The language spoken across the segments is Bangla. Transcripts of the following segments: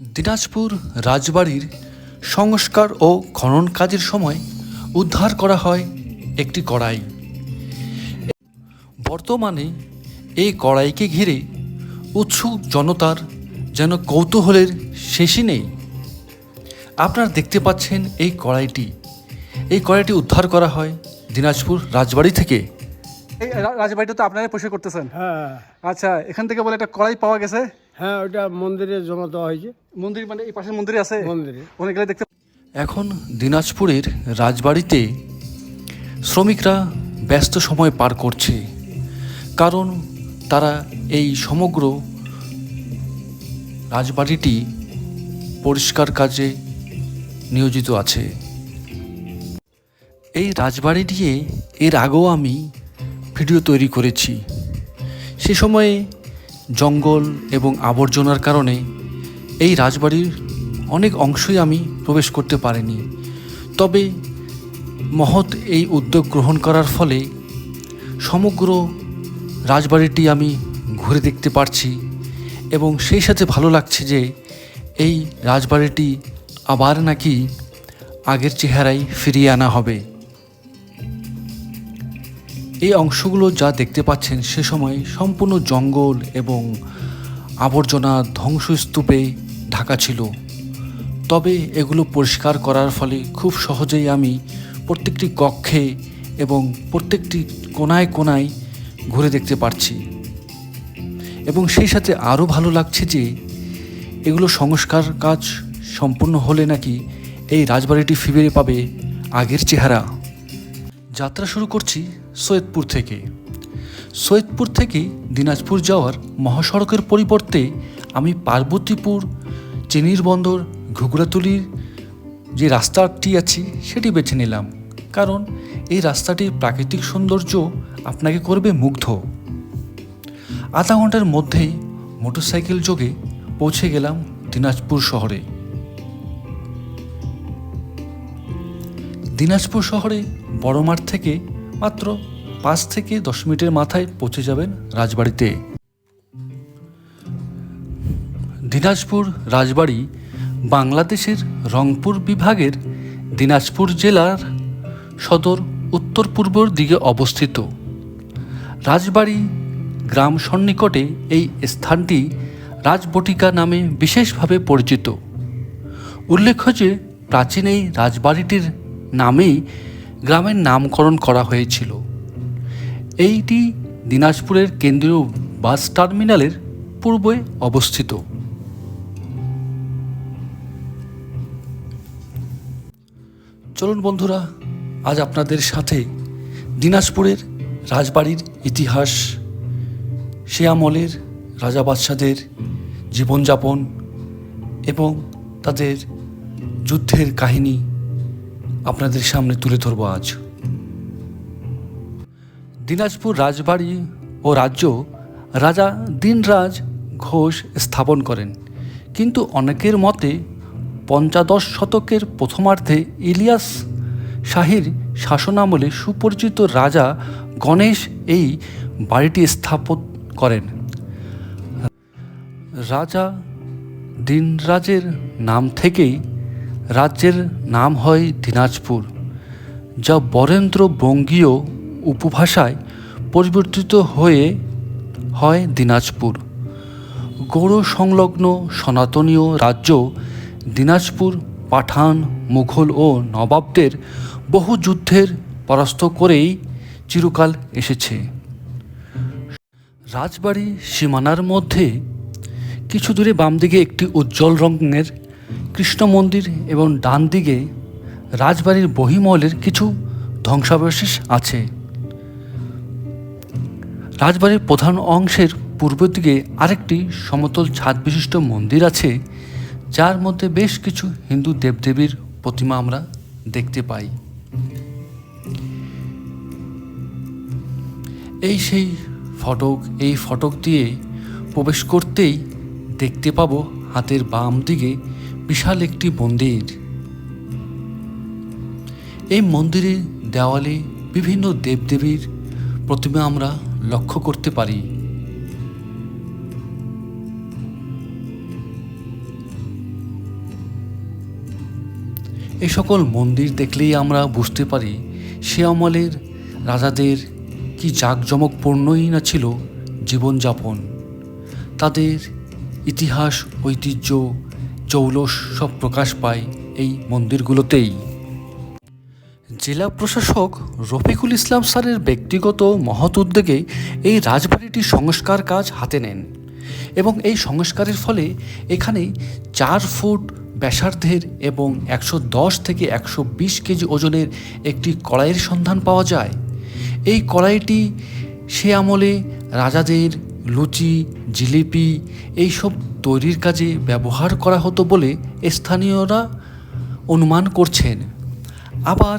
দিনাজপুর রাজবাড়ির সংস্কার ও খনন কাজের সময় উদ্ধার করা হয় একটি কড়াই। বর্তমানে এই কড়াইকে ঘিরে উৎসুক জনতার যেন কৌতূহলের শেষই নেই। আপনারা দেখতে পাচ্ছেন এই কড়াইটি। এই কড়াইটি উদ্ধার করা হয় দিনাজপুর রাজবাড়ি থেকে। এই রাজবাড়িটা তো আপনারাই পরিষ্কার করতেছেন। হ্যাঁ। আচ্ছা এখান থেকে বলে একটা কড়াই পাওয়া গেছে। হ্যাঁ ওটা মন্দিরে জমা দেওয়া হয়েছে। মন্দির মানে এই পাশের মন্দিরে আছে? মন্দিরে। ওখানে দেখতে এখন দিনাজপুরের রাজবাড়িতে শ্রমিকরা ব্যস্ত সময় পার করছে কারণ তারা এই সমগ্র রাজবাড়িটি পরিষ্কার কাজে নিয়োজিত আছে। এই রাজবাড়ি নিয়ে এর আগেও আমি ভিডিও তৈরি করেছি। সে সময়ে জঙ্গল এবং আবর্জনার কারণে এই রাজবাড়ির অনেক অংশই আমি প্রবেশ করতে পারিনি। তবে মহৎ এই উদ্যোগ গ্রহণ করার ফলে সমগ্র রাজবাড়িটি আমি ঘুরে দেখতে পারছি এবং সেই সাথে ভালো লাগছে যে এই রাজবাড়িটি আবার নাকি আগের চেহারায় ফিরিয়ে আনা হবে। এই অংশগুলো যা দেখতে পাচ্ছেন সে সময় সম্পূর্ণ জঙ্গল এবং আবর্জনা ধ্বংসস্তূপে ঢাকা ছিল। তবে এগুলো পরিষ্কার করার ফলে খুব সহজেই আমি প্রত্যেকটি কক্ষে এবং প্রত্যেকটি কোনায় কোনায় ঘুরে দেখতে পারছি। এবং সেই সাথে আরও ভালো লাগছে যে এগুলো সংস্কার কাজ সম্পূর্ণ হলে নাকি এই রাজবাড়িটি ফিরে পাবে আগের চেহারা। যাত্রা শুরু করছি সৈয়দপুর থেকে সৈয়দপুর থেকে দিনাজপুর যাওয়ার মহাসড়কের পরিবর্তে আমি পার্বতীপুর, চিনির বন্দর ঘুগরাতুলির যে রাস্তাটি আছে সেটি বেছে নিলাম। কারণ এই রাস্তাটির প্রাকৃতিক সৌন্দর্য আপনাকে করবে মুগ্ধ। আধা ঘণ্টার মধ্যেই মোটরসাইকেল যোগে পৌঁছে গেলাম দিনাজপুর শহরে। দিনাজপুর শহরে বড় মাঠ থেকে মাত্র পাঁচ থেকে দশ মিনিটের মাথায় পৌঁছে যাবেন রাজবাড়িতে। দিনাজপুর রাজবাড়ি বাংলাদেশের রংপুর বিভাগের দিনাজপুর জেলার সদর উত্তর পূর্বর দিকে অবস্থিত। রাজবাড়ি গ্রাম সন্নিকটে এই স্থানটি রাজবটিকা নামে বিশেষভাবে পরিচিত। উল্লেখ্য যে প্রাচীন এই রাজবাড়িটির নামেই গ্রামের নামকরণ করা হয়েছিল। এইটি দিনাজপুরের কেন্দ্রীয় বাস টার্মিনালের পূর্বে অবস্থিত। চলুন বন্ধুরা, আজ আপনাদের সাথে দিনাজপুরের রাজবাড়ির ইতিহাস, সে আমলের রাজা বাদশাদের জীবনযাপন এবং তাদের যুদ্ধের কাহিনী আপনাদের সামনে তুলে ধরব আজ। দিনাজপুর রাজবাড়ি ও রাজ্য রাজা দিনরাজ ঘোষ স্থাপন করেন। কিন্তু অনেকের মতে পঞ্চাদশ শতকের প্রথমার্ধে ইলিয়াস শাহীর শাসনামলে সুপরিচিত রাজা গণেশ এই বাড়িটি স্থাপন করেন। রাজা দিনরাজের নাম থেকেই রাজ্যের নাম হয় দিনাজপুর, যা বরেন্দ্র বঙ্গীয় উপভাষায় পরিবর্তিত হয়ে হয় দিনাজপুর। গৌড় সংলগ্ন সনাতনীয় রাজ্য দিনাজপুর, পাঠান, মুঘল ও নবাবদের বহু যুদ্ধের পরাস্ত করেই চিরকাল এসেছে। রাজবাড়ি সীমানার মধ্যে কিছু দূরে বাম দিকে একটি উজ্জ্বল রঙের কৃষ্ণ মন্দির এবং ডান দিকে রাজবাড়ির বহিমহলের কিছু ধ্বংসাবশেষ আছে। রাজবাড়ির প্রধান অংশের পূর্ব দিকে আরেকটি সমতল ছাদ বিশিষ্ট মন্দির আছে, যার মধ্যে বেশ কিছু হিন্দু দেবদেবীর প্রতিমা আমরা দেখতে পাই। এই সেই ফটক, এই ফটক দিয়ে প্রবেশ করতেই দেখতে পাবো হাতের বাম দিকে বিশাল একটি মন্দির। এই মন্দিরের দেওয়ালে বিভিন্ন দেবদেবীর প্রতিমা আমরা লক্ষ্য করতে পারি। এই সকল মন্দির দেখলেই আমরা বুঝতে পারি, সে আমলের রাজাদের কি জাঁকজমকপূর্ণই না ছিল জীবনযাপন। তাদের ইতিহাস, ঐতিহ্য জৌলস সব প্রকাশ পায় এই মন্দিরগুলোতেই। জেলা প্রশাসক রফিকুল ইসলাম স্যারের ব্যক্তিগত মহৎ উদ্যোগে এই রাজবাড়িটির সংস্কার কাজ হাতে নেন এবং এই সংস্কারের ফলে এখানে চার ফুট ব্যাসার্ধের এবং একশো দশ থেকে একশো বিশ কেজি ওজনের একটি কড়াইয়ের সন্ধান পাওয়া যায়। এই কড়াইটি সে আমলে রাজাদের লুচি, জিলিপি এইসব তৈরির কাজে ব্যবহার করা হতো বলে স্থানীয়রা অনুমান করছেন। আবার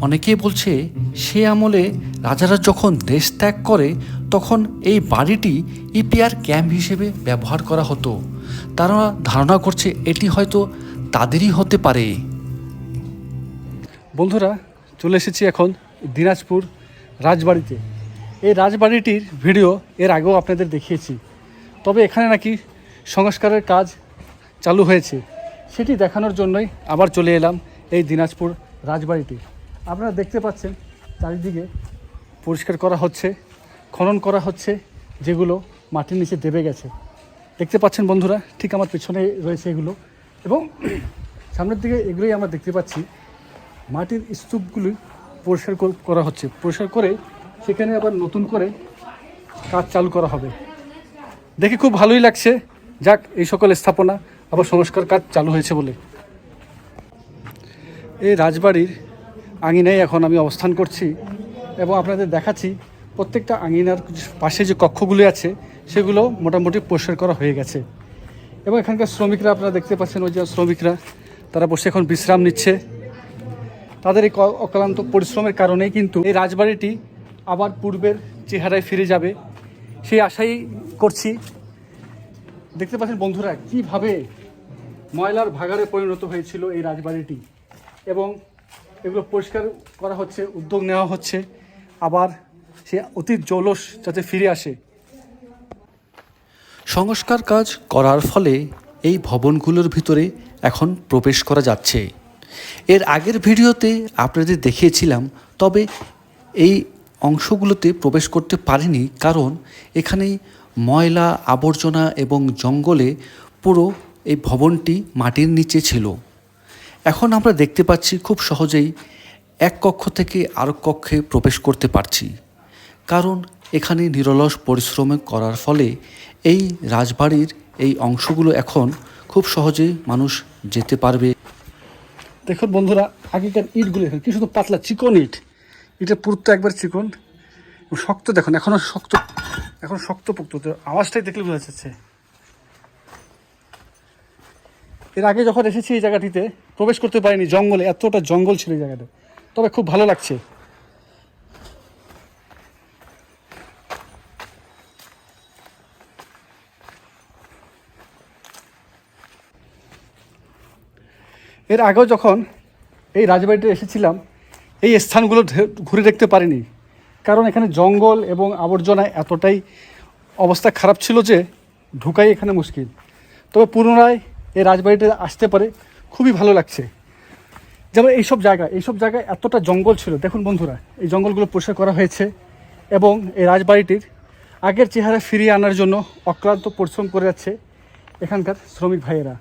অনেকে বলছে, সে আমলে রাজারা যখন দেশ ত্যাগ করে, তখন এই বাড়িটি ইপিআর ক্যাম্প হিসেবে ব্যবহার করা হতো। তারা ধারণা করছে, এটি হয়তো তাদেরই হতে পারে। বন্ধুরা, চলে এসেছি এখন দিনাজপুর রাজবাড়িতে। এই রাজবাড়িটির ভিডিও এর আগেও আপনাদের দেখিয়েছি। তবে এখানে নাকি সংস্কারের কাজ চালু হয়েছে। সেটি দেখানোর জন্যই আবার চলে এলাম এই দিনাজপুর রাজবাড়িটি আপনারা দেখতে পাচ্ছেন, চারিদিকে পরিষ্কার করা হচ্ছে, খনন করা হচ্ছে, যেগুলো মাটির নিচে দেবে গেছে। দেখতে পাচ্ছেন বন্ধুরা, ঠিক আমার পেছনে রয়েছে এগুলো। এবং সামনের দিকে এগুলোই আমরা দেখতে পাচ্ছি, মাটির স্তূপগুলি পরিষ্কার কর- হচ্ছে। পরিষ্কার করে সেখানে আবার নতুন করে কাজ চালু করা হবে। দেখে খুব ভালোই লাগছে। যাক, এই সকল স্থাপনা আবার সংস্কার কাজ চালু হয়েছে বলে। এই রাজবাড়ির আঙিনায় এখন আমি অবস্থান করছি এবং আপনাদের দেখাচ্ছি প্রত্যেকটা আঙিনার পাশে যে কক্ষগুলি আছে, সেগুলো মোটামুটি পরিষ্কার করা হয়ে গেছে। এবং এখানকার শ্রমিকরা, আপনারা দেখতে পাচ্ছেন ওই যে শ্রমিকরা, তারা বসে এখন বিশ্রাম নিচ্ছে। তাদের এই অক্লান্ত পরিশ্রমের কারণেই কিন্তু এই রাজবাড়িটি আবার পূর্বের চেহারায় ফিরে যাবে। সেই আশাই করছি। দেখতে পাচ্ছেন বন্ধুরা, কীভাবে ময়লার ভাগাড়ে পরিণত হয়েছিল এই রাজবাড়িটি এবং এগুলো পরিষ্কার করা হচ্ছে, উদ্যোগ নেওয়া হচ্ছে। আবার সে অতীত জৌলস যাতে ফিরে আসে। সংস্কার কাজ করার ফলে এই ভবনগুলোর ভিতরে এখন প্রবেশ করা যাচ্ছে। এর আগের ভিডিওতে আপনাদের দেখিয়েছিলাম, তবে এই অংশগুলোতে প্রবেশ করতে পারেনি কারণ এখানে ময়লা, আবর্জনা এবং জঙ্গলে পুরো এই ভবনটি মাটির নিচে ছিল। এখন আমরা দেখতে পাচ্ছি খুব সহজেই এক কক্ষ থেকে আরেক কক্ষে প্রবেশ করতে পারছি। কারণ এখানে নিরলস পরিশ্রম করার ফলে এই রাজবাড়ির এই অংশগুলো এখন খুব সহজে মানুষ যেতে পারবে। দেখুন বন্ধুরা, আগেকার ইটগুলো কি শুধু পাতলা চিকন ইট ইটের পুরুত্ব একবার চিকন শক্ত দেখুন, এখনও শক্ত, এখন শক্ত পোক্ত আওয়াজটাই দেখলে বোঝা যাচ্ছে। এর আগে যখন এসেছি এই জায়গাটিতে, প্রবেশ করতে পারিনি জঙ্গলে, এতটা জঙ্গল ছিল এই জায়গাটা তবে খুব ভালো লাগছে। এর আগেও যখন এই রাজবাড়িতে এসেছিলাম এই স্থানগুলো ঘুরে দেখতে পারিনি। কারণ এখানে জঙ্গল এবং আবর্জনায় এতটাই অবস্থা খারাপ ছিল যে ঢুকাই এখানে মুশকিল। তবে পুনরায় এই রাজবাড়িতে আসতে পারে খুবই ভালো লাগছে। যেমন এইসব জায়গা, এইসব জায়গায় এতটা জঙ্গল ছিল। দেখুন বন্ধুরা, এই জঙ্গলগুলো পরিষ্কার করা হয়েছে এবং এই রাজবাড়িটির আগের চেহারা ফিরিয়ে আনার জন্য অক্লান্ত পরিশ্রম করে যাচ্ছে এখানকার শ্রমিক ভাইয়েরা।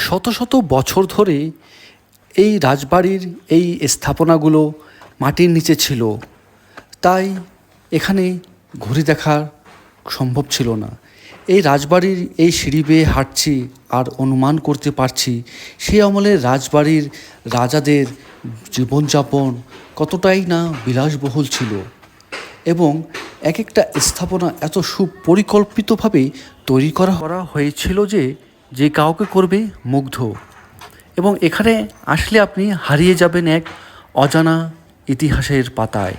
শত শত বছর ধরে এই রাজবাড়ির এই স্থাপনাগুলো মাটির নিচে ছিল। তাই এখানে ঘুরে দেখা সম্ভব ছিল না। এই রাজবাড়ির এই সিঁড়ি বেয়ে হাঁটছি আর অনুমান করতে পারছি সেই আমলের রাজবাড়ির রাজাদের জীবনযাপন কতটাই না বিলাসবহুল ছিল এবং এক একটা স্থাপনা এত সুপরিকল্পিতভাবে তৈরি করা হয়েছিল যে যে কাউকে করবে মুগ্ধ। এবং এখানে আসলে আপনি হারিয়ে যাবেন এক অজানা ইতিহাসের পাতায়।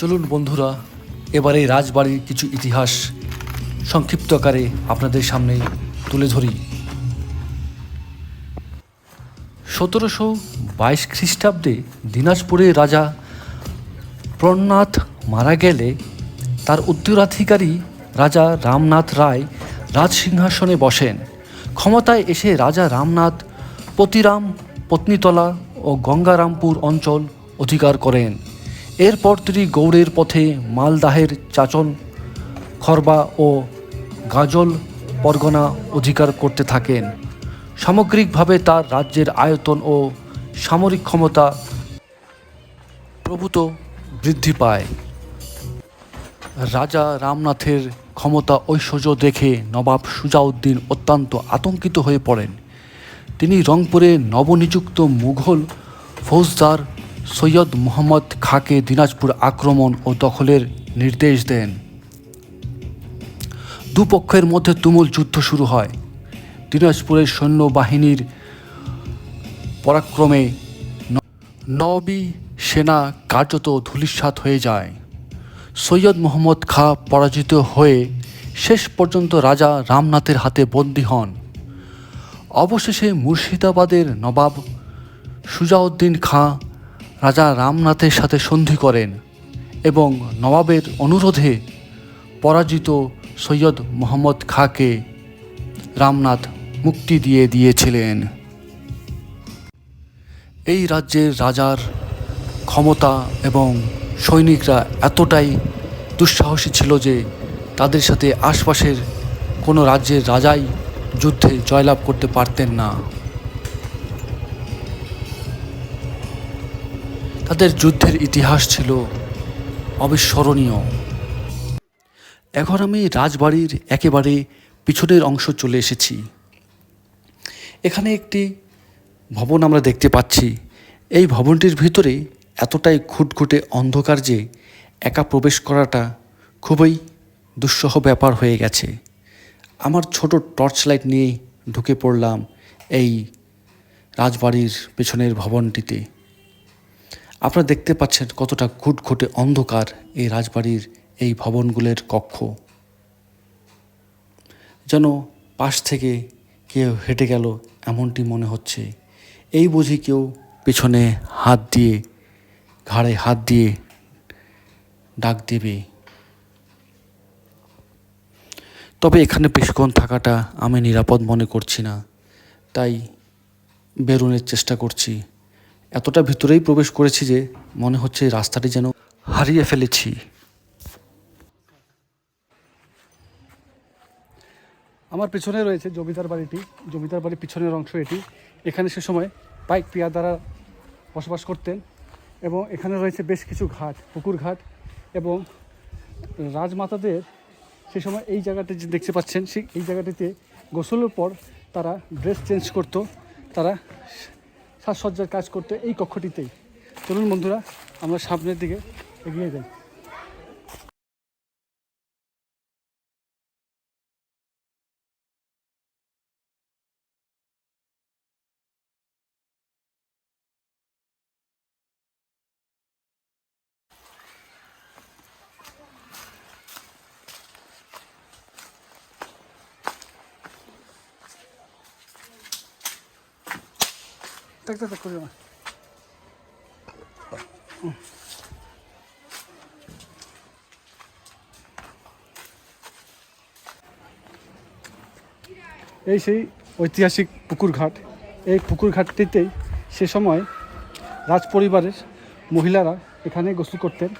চলুন বন্ধুরা, এবার এই রাজবাড়ির কিছু ইতিহাস সংক্ষিপ্ত আকারে আপনাদের সামনে তুলে ধরি। সতেরোশো বাইশ খ্রিস্টাব্দে দিনাজপুরের রাজা প্রণনাথ মারা গেলে তার উত্তরাধিকারী রাজা রামনাথ রায় রাজসিংহাসনে বসেন। ক্ষমতায় এসে রাজা রামনাথ পতিরাম, পত্নীতলা ও গঙ্গারামপুর অঞ্চল অধিকার করেন। এরপর তিনি গৌড়ের পথে মালদাহের চাচন, খরবা ও গাজল পরগনা অধিকার করতে থাকেন। সামগ্রিকভাবে তার রাজ্যের আয়তন ও সামরিক ক্ষমতা প্রভূত বৃদ্ধি পায়। রাজা রামনাথের ক্ষমতা ঐশ্বর্য দেখে নবাব সুজাউদ্দিন অত্যন্ত আতঙ্কিত হয়ে পড়েন। তিনি রংপুরে নবনিযুক্ত মুঘল ফৌজদার সৈয়দ মোহাম্মদ খাঁকে দিনাজপুর আক্রমণ ও দখলের নির্দেশ দেন। দুপক্ষের মধ্যে তুমুল যুদ্ধ শুরু হয়। দিনাজপুরের সৈন্যবাহিনীর পরাক্রমে নবী সেনা কার্যত ধূলিসাৎ হয়ে যায়। সৈয়দ মোহাম্মদ খাঁ পরাজিত হয়ে শেষ পর্যন্ত রাজা রামনাথের হাতে বন্দী হন। অবশেষে মুর্শিদাবাদের নবাব সুজাউদ্দিন খাঁ রাজা রামনাথের সাথে সন্ধি করেন এবং নবাবের অনুরোধে পরাজিত সৈয়দ মোহাম্মদ খাঁকে রামনাথ মুক্তি দিয়ে দিয়েছিলেন। এই রাজ্যের রাজার ক্ষমতা এবং সৈনিকরা এতটাই দুঃসাহসী ছিল যে তাদের সাথে আশপাশের কোনো রাজ্যের রাজাই যুদ্ধে জয়লাভ করতে পারতেন না। তাদের যুদ্ধের ইতিহাস ছিল অবিস্মরণীয়। এখন আমি রাজবাড়ির একেবারে পিছনের অংশ চলে এসেছি। এখানে একটি ভবন আমরা দেখতে পাচ্ছি। এই ভবনটির ভিতরে এতটাই খুটখুটে অন্ধকার যে একা প্রবেশ করাটা খুবই দুঃসহ ব্যাপার হয়ে গেছে। আমার ছোট টর্চ লাইট নিয়ে ঢুকে পড়লাম এই রাজবাড়ির পেছনের ভবনটিতে। আপনারা দেখতে পাচ্ছেন কতটা খুটখুটে অন্ধকার এই রাজবাড়ির এই ভবনগুলোর কক্ষ। যেন পাশ থেকে কেউ হেঁটে গেল এমনটি মনে হচ্ছে। এই বুঝি কেউ পেছনে হাত দিয়ে, ঘাড়ে হাত দিয়ে ডাক দেবে। তবে এখানে বেশিক্ষণ থাকাটা আমি নিরাপদ মনে করছি না। তাই বেরোনোর চেষ্টা করছি। এতটা ভিতরেই প্রবেশ করেছি যে মনে হচ্ছে রাস্তাটি যেন হারিয়ে ফেলেছি। আমার পিছনে রয়েছে জমিদার বাড়িটি। জমিদার বাড়ির পিছনের অংশ এটি। এখানে সে সময় পাইক পিয়াদারা বসবাস করতেন এবং এখানে রয়েছে বেশ কিছু ঘাট, পুকুর ঘাট এবং রাজমাতাদের সে সময় এই জায়গাটি যে দেখতে পাচ্ছেন, সেই এই জায়গাটিতে গোসলের পর তারা ড্রেস চেঞ্জ করতো। তারা সাজসজ্জার কাজ করতে এই কক্ষটিতেই। চলুন বন্ধুরা আমরা সামনের দিকে এগিয়ে যাই। Tak করবে না। এই সেই ঐতিহাসিক পুকুর ঘাট এই পুকুর ঘাটটিতেই সে সময় রাজ পরিবারের মহিলারা এখানে গোসল করতেন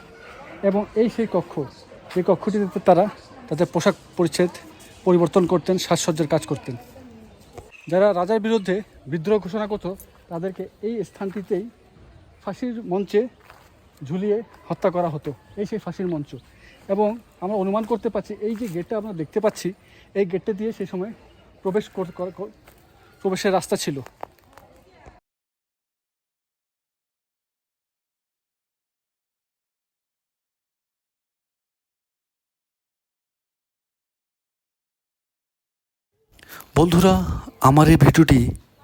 এবং এই সেই কক্ষ এই কক্ষটিতে তারা তাদের পোশাক পরিচ্ছেদ পরিবর্তন করতেন, সাজসজ্জার কাজ করতেন। যারা রাজার বিরুদ্ধে বিদ্রোহ ঘোষণা করত তাদেরকে এই স্থানটিতেই ফাঁসির মঞ্চে ঝুলিয়ে হত্যা করা হতো। এই সেই ফাঁসির মঞ্চ। এবং আমরা অনুমান করতে পারছি, এই যে গেটটা আমরা দেখতে পাচ্ছি, এই গেটটা দিয়ে সেই সময় প্রবেশ প্রবেশের রাস্তা ছিল। বন্ধুরা, আমার এই ভিডিওটি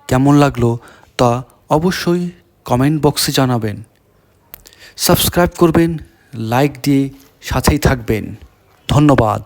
কেমন লাগল তা অবশ্যই কমেন্ট বক্সে জানাবেন। সাবস্ক্রাইব করবেন লাইক দিয়ে সাথেই থাকবেন। ধন্যবাদ।